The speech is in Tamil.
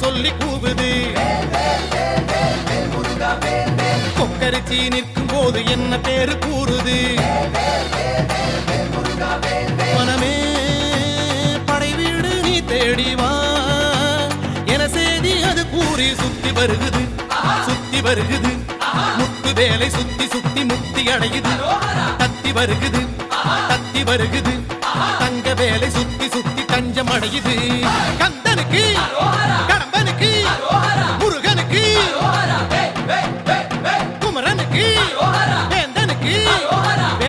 சொல்லி கூவுது? கொக்கரிச்சி நிற்கும் போது என்ன பேரு கூறுது? மனமே படை வீடு நீ தேடி வா. என செய்தி அது கூறி சுத்தி வருகுது. சுத்தி வருகுது. முத்து வேலை சுத்தி சுத்தி முத்தி அடையுது. தத்தி வருகுது. தத்தி வருகுது. தங்க வேலை சுத்தி சுத்தி தஞ்சம் அடையுது கந்தனுக்கு கடம்பனுக்கு முருகனுக்கு குமரனுக்கு